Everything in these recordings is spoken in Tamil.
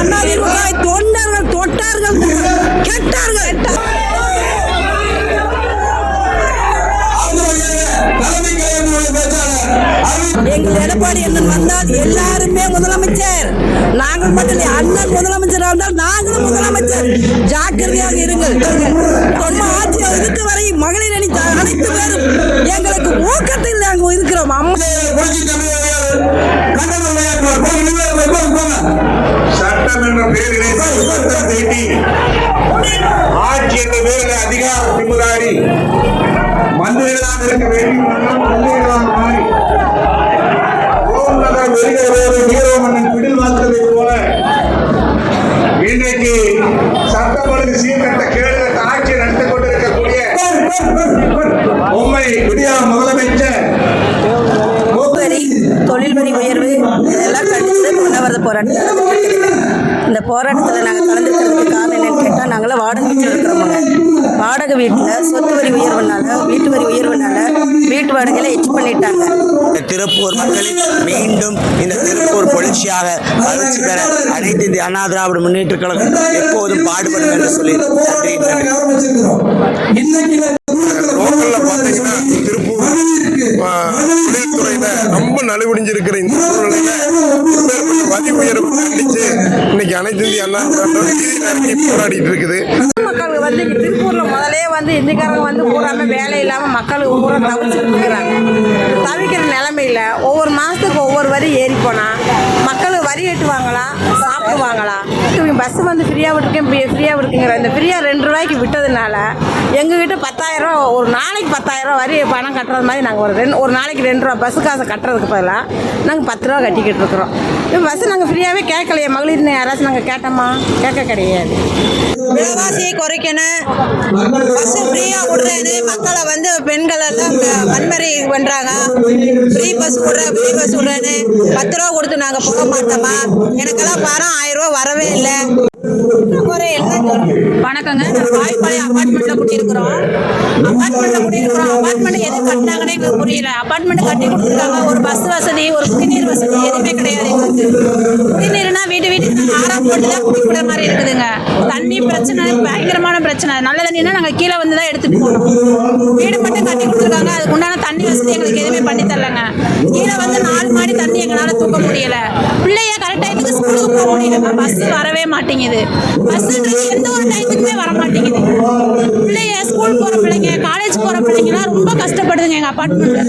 அதிமுக தொண்டர்கள் தொட்டார்கள் கெட்டார்கள் எங்கள் எடப்பாடி அண்ணன் வந்தால் எல்லாருமே முதலமைச்சர் நாங்கள் மட்டும் இல்லை, அண்ணன் முதலமைச்சர் வந்தால் நாங்களும் முதலமைச்சர் ஜாக்கிரதையாக இருங்கள் ஆட்சி இருக்கு வர என்ற அதிகார திமுதாரி மந்திரிகளாக இருக்க வேண்டும். மந்திரிகளாக மாறி. ஓம் நகர் வெறிகளோடு வீரோ மன்னன் பிடில் வாக்குவதைப் போல இன்றைக்கு சட்டம் ஒழுங்கு சீர்கட்ட கேடுகட்ட ஆட்சி நடத்தி கொண்டிருக்கக்கூடிய உண்மை விடியா முதலமைச்சர். தொழில் வரி உயர்வு இதெல்லாம் கண்டித்து உண்ணாவிரத போராட்டம். இந்த போராட்டத்தில் வாடகை வீட்டில் சொத்து வரி உயர்வுனால வீட்டு வரி உயர்வுனால வீட்டு வாடகையில எச்சு பண்ணிட்டாங்க. இந்த திருப்பூர் மக்களின் மீண்டும் இந்த திருப்பூர் பொலிச்சியாக வளர்ச்சி பெற அனைத்து இந்திய அண்ணா திராவிட முன்னேற்ற கழகம் எப்போதும் பாடுபடும் என்று சொல்லி நன்றி நன்றி. லோக்கல்ல திருப்பூர் தொழில்துறையில ரொம்ப நலிவடைஞ்சிருக்கிற இந்த சூழ்நிலையில வரி உயர்வு இன்னைக்கு அனைத்து இந்திய அண்ணா போராடிட்டு இருக்குது. வந்து திருப்பூரில் முதலே வந்து இந்திக்காரங்க வந்து பூராம வேலை இல்லாமல் மக்கள் பூரா தவிச்சுருக்குறாங்க இருக்கிறாங்க. தவிக்கிற நிலமையில் ஒவ்வொரு மாதத்துக்கு ஒவ்வொரு வரி ஏறி போனால் மக்கள் வரி எட்டுவாங்களா சாப்பிடுவாங்களா? பஸ் வந்து ஃப்ரீயாக விட்டுருக்கேன் ஃப்ரீயாக விட்டுருங்கிற இந்த ஃப்ரீயாக ரெண்டு ரூபாய்க்கு விட்டதுனால எங்ககிட்ட பத்தாயிரம் ஒரு நாளைக்கு பத்தாயிரம் ரூபா வரி பணம் கட்டுறது மாதிரி நாங்கள் ஒரு ரெண்டு ஒரு நாளைக்கு ரெண்டு ரூபா பஸ்ஸு காசை கட்டுறதுக்கு பதிலாக நாங்கள் பத்து ரூபா கட்டிக்கிட்டு இருக்கிறோம். இப்போ பஸ்ஸு நாங்கள் ஃப்ரீயாகவே கேட்கலையே. மகளிர்னு யாராச்சும் நாங்கள் கேட்டோமா? கேட்க கிடையாது. விலைவாசியை குறைக்கணும். பஸ் ஃப்ரீயாக விடுறேன்னு மக்களை வந்து பெண்கள் எல்லாம் வன்முறை பண்ணுறாங்க ஃப்ரீ பஸ் விடுற ஃப்ரீ பஸ் விடுறேன்னு பத்து ரூபா கொடுத்து நாங்கள் போக மாட்டோமா? எனக்கெல்லாம் பாரம் ஆயிரம் ரூபா வரவே இல்லை. வணக்கங்க. நாங்கள் வாய்ப்பாளையம் அப்பார்ட்மெண்ட்ல குடியிருக்கிறோம் அப்பார்ட்மெண்ட்ல குடியிருக்கிறோம் அப்பார்ட்மெண்ட் எது கட்டினாங்கன்னு எங்களுக்கு புரியல. அப்பார்ட்மெண்ட் கட்டி கொடுத்துருக்காங்க. ஒரு பஸ் வசதி ஒரு குடிநீர் வசதி எதுவுமே கிடையாது எங்களுக்கு. குடிநீர்னா வீட்டு வீட்டுக்கு நாங்கள் ஆறாம் போட்டு தான் குடிக்கிற மாதிரி இருக்குதுங்க. தண்ணி பிரச்சனை பயங்கரமான பிரச்சனை. நல்ல தண்ணினா நாங்கள் கீழே வந்து தான் எடுத்துட்டு போனோம் வீடு மட்டும் கட்டி கொடுத்துருக்காங்க. அதுக்கு உண்டான தண்ணி வசதி எங்களுக்கு எதுவுமே பண்ணி தரலங்க. கீழே வந்து நாலு மாடி தண்ணி எங்களால் தூக்க முடியல. பிள்ளைய கரெக்ட் டைத்துக்கு ஸ்கூலுக்கு போக முடியலங்க. பஸ் வரவே மாட்டேங்குது. பஸ் எந்த ஒரு டைமுக்குமே வர மாட்டேங்குது பிள்ளைங்க ஸ்கூல் போகிற பிள்ளைங்க காலேஜ் போகிற பிள்ளைங்கலாம் ரொம்ப கஷ்டப்படுதுங்க எங்கள் அப்பார்ட்மெண்ட்ல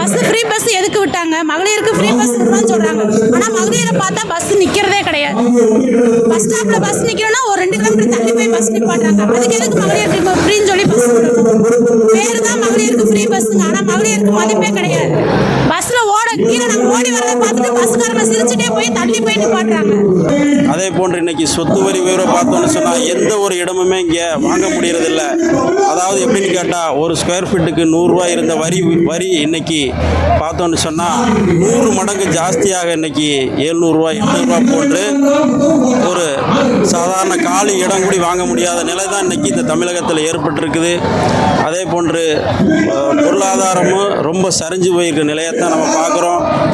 பஸ் ஃப்ரீ பஸ் எதுக்கு விட்டாங்க? மகளிருக்கு ஃப்ரீ பஸ் விடணும்னு சொல்கிறாங்க ஆனால் மகளிரை பார்த்தா பஸ் நிற்கிறதே கிடையாது. பஸ் ஸ்டாப்பில் பஸ் நிற்கணும்னா ஒரு ரெண்டு கிலோமீட்டர் தள்ளி போய் பஸ் நிப்பாட்டுறாங்க. அதுக்கு எதுக்கு மகளிருக்கு ஃப்ரீன்னு சொல்லி பஸ் பேர் தான் மகளிருக்கு ஃப்ரீ பஸ்ஸுங்க ஆனால் மகளிருக்கு மதிப்பே கிடையாது. பஸ்ஸில் ஓட கீழே நாங்கள் ஓடி வரதை பார்த்துட்டு பஸ்காரங்க சிரிச்சுட்டே போய் தள்ளி போய் நிப்பாட்டுறாங்க. அதே போன்று இன்னைக்கு சொத்து வரி உயர்வை பார்த்தோன்னு சொன்னால் எந்த ஒரு இடமுமே இங்கே வாங்க முடியறதில்ல. அதாவது எப்படின்னு கேட்டால் ஒரு ஸ்கொயர் ஃபீட்டுக்கு நூறுரூவா இருந்த வரி வரி இன்னைக்கு பார்த்தோன்னு சொன்னால் நூறு மடங்கு ஜாஸ்தியாக இன்னைக்கு எழுநூறுவா எட்நூறுரூவா போன்று ஒரு சாதாரண காலி இடம் கூட வாங்க முடியாத நிலை தான் இன்னைக்கு இந்த தமிழகத்தில் ஏற்பட்டிருக்குது. அதே போன்று பொருளாதாரமும் ரொம்ப சரிஞ்சு போயிருக்க நிலையத்தான் நம்ம பார்க்குறோம். করো